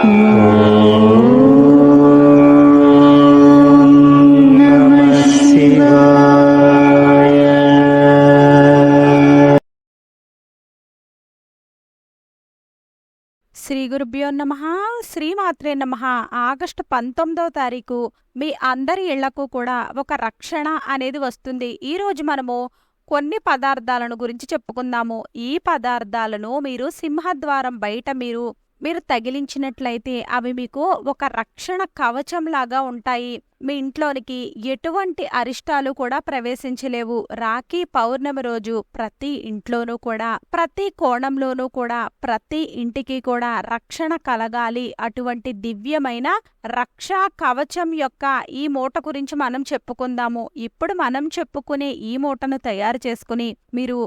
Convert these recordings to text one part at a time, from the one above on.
శ్రీ గురుభ్యో నమ శ్రీమాత్రే నమ. ఆగస్టు పంతొమ్మిదవ తారీఖు మీ అందరి ఇళ్ళకు కూడా ఒక రక్షణ అనేది వస్తుంది. ఈరోజు మనము కొన్ని పదార్థాలను గురించి చెప్పుకుందాము. ఈ పదార్థాలను మీరు సింహద్వారం బయట మీరు మీరు తగిలించినట్లయితే అవి మీకు ఒక రక్షణ కవచంలాగా ఉంటాయి. మీ ఇంట్లోనికి ఎటువంటి అరిష్టాలు కూడా ప్రవేశించలేవు. రాఖీ పౌర్ణమి రోజు ప్రతి ఇంట్లోనూ కూడా ప్రతి కోణంలోనూ కూడా ప్రతి ఇంటికి కూడా రక్షణ కలగాలి. అటువంటి దివ్యమైన రక్షా కవచం యొక్క ఈ మూట గురించి మనం చెప్పుకుందాము. ఇప్పుడు మనం చెప్పుకునే ఈ మూటను తయారు చేసుకుని మీరు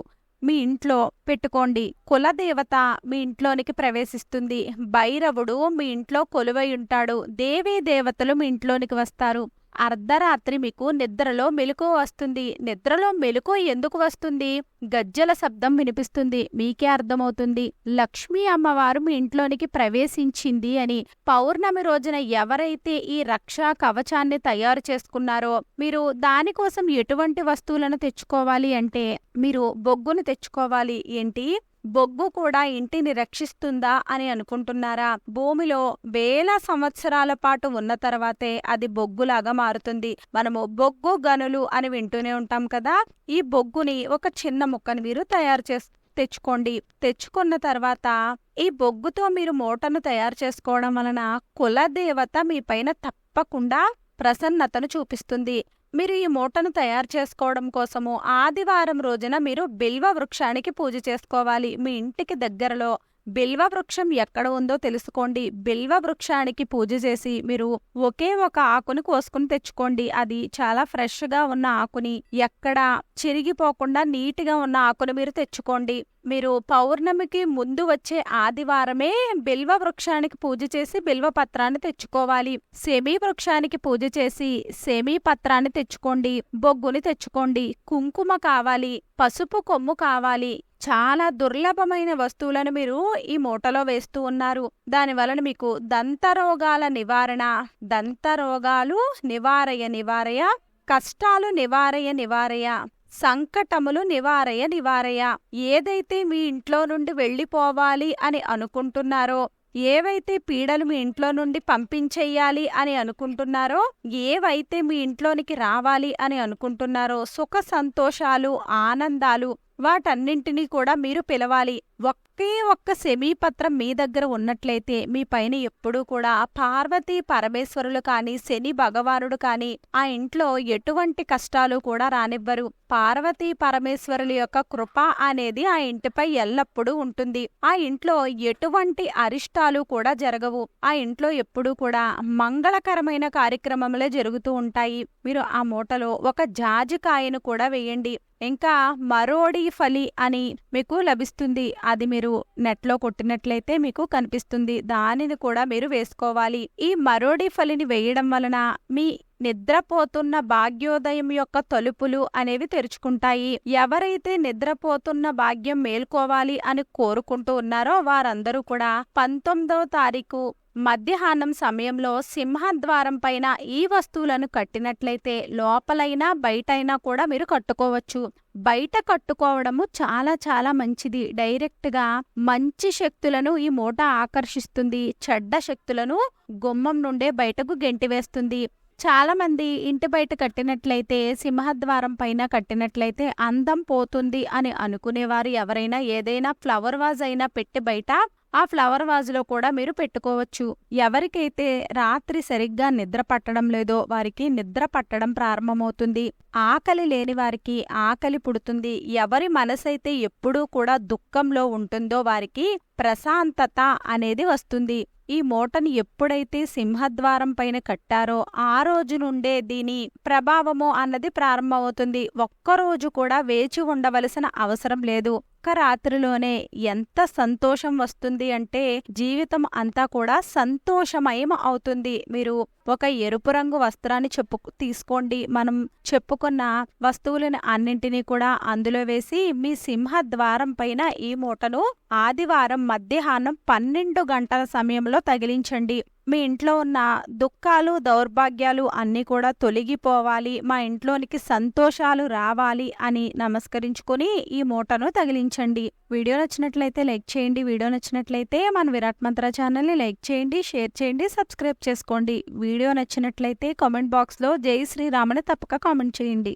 మీ ఇంట్లో పెట్టుకోండి. కులదేవత మీ ఇంట్లోనికి ప్రవేశిస్తుంది. భైరవుడు మీ ఇంట్లో కొలువై ఉంటాడు. దేవీ దేవతలు మీ ఇంట్లోనికి వస్తారు. అర్ధరాత్రి మీకు నిద్రలో మెలకు వస్తుంది. నిద్రలో మెలకు ఎందుకు వస్తుంది? గజ్జల శబ్దం వినిపిస్తుంది. మీకే అర్థమవుతుంది. లక్ష్మీ అమ్మవారు మీ ఇంట్లోనికి ప్రవేశించింది అని పౌర్ణమి రోజున ఎవరైతే ఈ రక్షా కవచాన్ని తయారు చేసుకున్నారో మీరు దానికోసం ఎటువంటి వస్తువులను తెచ్చుకోవాలి అంటే మీరు బొగ్గును తెచ్చుకోవాలి. ఏంటి? బొగ్గు కూడా ఇంటిని రక్షిస్తుందా అని అనుకుంటున్నారా? భూమిలో వేల సంవత్సరాల పాటు ఉన్న తర్వాతే అది బొగ్గులాగా మారుతుంది. మనము బొగ్గు గనులు అని వింటూనే ఉంటాం కదా? ఈ బొగ్గుని ఒక చిన్న ముక్కను మీరు తయారు చేస్ తెచ్చుకోండి. తెచ్చుకున్న తర్వాత ఈ బొగ్గుతో మీరు మూటను తయారు చేసుకోవడం వలన కులదేవత మీ పైన తప్పకుండా ప్రసన్నతను చూపిస్తుంది. మీరు ఈ మూటను తయారు చేసుకోవడం కోసము ఆదివారం రోజున మీరు బిల్వ వృక్షానికి పూజ చేసుకోవాలి. మీ ఇంటికి దగ్గరలో బిల్వ వృక్షం ఎక్కడ ఉందో తెలుసుకోండి. బిల్వ వృక్షానికి పూజ చేసి మీరు ఒకే ఒక ఆకుని కోసుకుని తెచ్చుకోండి. అది చాలా ఫ్రెష్గా ఉన్న ఆకుని ఎక్కడ చిరిగిపోకుండా నీట్గా ఉన్న ఆకుని మీరు తెచ్చుకోండి. మీరు పౌర్ణమికి ముందు వచ్చే ఆదివారమే బిల్వ వృక్షానికి పూజ చేసి బిల్వ పత్రాన్ని తెచ్చుకోవాలి. సెమీ వృక్షానికి పూజ చేసి సెమీ పత్రాన్ని తెచ్చుకోండి. బొగ్గుని తెచ్చుకోండి. కుంకుమ కావాలి పసుపు కొమ్ము కావాలి చాలా దుర్లభమైన వస్తువులను మీరు ఈ మూటలో వేస్తూ ఉన్నారు. దాని వలన మీకు దంతరోగాల నివారణ దంతరోగాలు నివారయ నివారయ కష్టాలు నివారయ నివారయ సంకటములు నివారయ నివారయ. ఏదైతే మీ ఇంట్లో నుండి వెళ్ళిపోవాలి అని అనుకుంటున్నారో ఏవైతే పీడలు మీ ఇంట్లో నుండి పంపించేయాలి అని అనుకుంటున్నారో ఏవైతే మీ ఇంట్లోనికి రావాలి అని అనుకుంటున్నారో సుఖ సంతోషాలు ఆనందాలు వాటన్నింటినీ కూడా మీరు పిలవాలి. ఒకే ఒక్క సెమీపత్రం మీ దగ్గర ఉన్నట్లయితే మీ పైన ఎప్పుడూ కూడా పార్వతీ పరమేశ్వరులు కానీ శని భగవానుడు కానీ ఆ ఇంట్లో ఎటువంటి కష్టాలు కూడా రానివ్వరు. పార్వతీ పరమేశ్వరుల యొక్క కృప అనేది ఆ ఇంటిపై ఎల్లప్పుడూ ఉంటుంది. ఆ ఇంట్లో ఎటువంటి అరిష్టాలు కూడా జరగవు. ఆ ఇంట్లో ఎప్పుడూ కూడా మంగళకరమైన కార్యక్రమములే జరుగుతూ ఉంటాయి. మీరు ఆ మూటలో ఒక జాజికాయను కూడా వేయండి. ఇంకా మరోడి ఫలి అని మీకు లభిస్తుంది. అది మీరు నెట్లో కొట్టినట్లయితే మీకు కనిపిస్తుంది. దానిని కూడా మీరు వేసుకోవాలి. ఈ మరోడి ఫలిని వేయడం వలన మీ నిద్రపోతున్న భాగ్యోదయం యొక్క తలుపులు అనేవి తెరుచుకుంటాయి. ఎవరైతే నిద్రపోతున్న భాగ్యం మేల్కోవాలి అని కోరుకుంటూ ఉన్నారో వారందరూ కూడా పంతొమ్మిదవ తారీఖు మధ్యాహ్నం సమయంలో సింహద్వారం పైన ఈ వస్తువులను కట్టినట్లయితే లోపలైనా బయటైనా కూడా మీరు కట్టుకోవచ్చు. బయట కట్టుకోవడము చాలా చాలా మంచిది. డైరెక్ట్గా మంచి శక్తులను ఈ మూట ఆకర్షిస్తుంది. చెడ్డ శక్తులను గుమ్మం నుండే బయటకు గెంటివేస్తుంది చాలా మంది ఇంటి బయట కట్టినట్లయితే సింహద్వారం పైన కట్టినట్లయితే అందం పోతుంది అని అనుకునేవారు ఎవరైనా. ఏదైనా ఫ్లవర్ వాజ్ అయినా పెట్టి బయట ఆ ఫ్లవర్ వాజ్లో కూడా మీరు పెట్టుకోవచ్చు. ఎవరికైతే రాత్రి సరిగ్గా నిద్ర పట్టడం లేదో వారికి నిద్ర పట్టడం ప్రారంభమవుతుంది. ఆకలి లేని వారికి ఆకలి పుడుతుంది. ఎవరి మనసైతే ఎప్పుడూ కూడా దుఃఖంలో ఉంటుందో వారికి ప్రశాంతత అనేది వస్తుంది. ఈ మూటని ఎప్పుడైతే సింహద్వారం పైన కట్టారో ఆ రోజు నుండే దీని ప్రభావము అన్నది ప్రారంభమవుతుంది. ఒక్కరోజు కూడా వేచి ఉండవలసిన అవసరం లేదు. ఒక్క రాత్రిలోనే ఎంత సంతోషం వస్తుంది అంటే జీవితం అంతా కూడా సంతోషమయం అవుతుంది. మీరు ఒక ఎరుపు రంగు వస్త్రాన్ని చెప్పు తీసుకోండి. మనం చెప్పుకున్న వస్తువులను అన్నింటినీ కూడా అందులో వేసి మీ సింహ ద్వారం పైన ఈ మూటను ఆదివారం మధ్యాహ్నం పన్నెండు గంటల సమయంలో తగిలించండి. మీ ఇంట్లో ఉన్న దుఃఖాలు దౌర్భాగ్యాలు అన్నీ కూడా తొలగిపోవాలి. మా ఇంట్లోనికి సంతోషాలు రావాలి అని నమస్కరించుకొని ఈ మూటను తగిలించండి. వీడియో నచ్చినట్లయితే లైక్ చేయండి. వీడియో నచ్చినట్లయితే మన విరాట్ మంత్ర ఛానల్ని లైక్ చేయండి షేర్ చేయండి సబ్స్క్రైబ్ చేసుకోండి. వీడియో నచ్చినట్లయితే కామెంట్ బాక్స్లో జై శ్రీరామని తప్పక కామెంట్ చేయండి.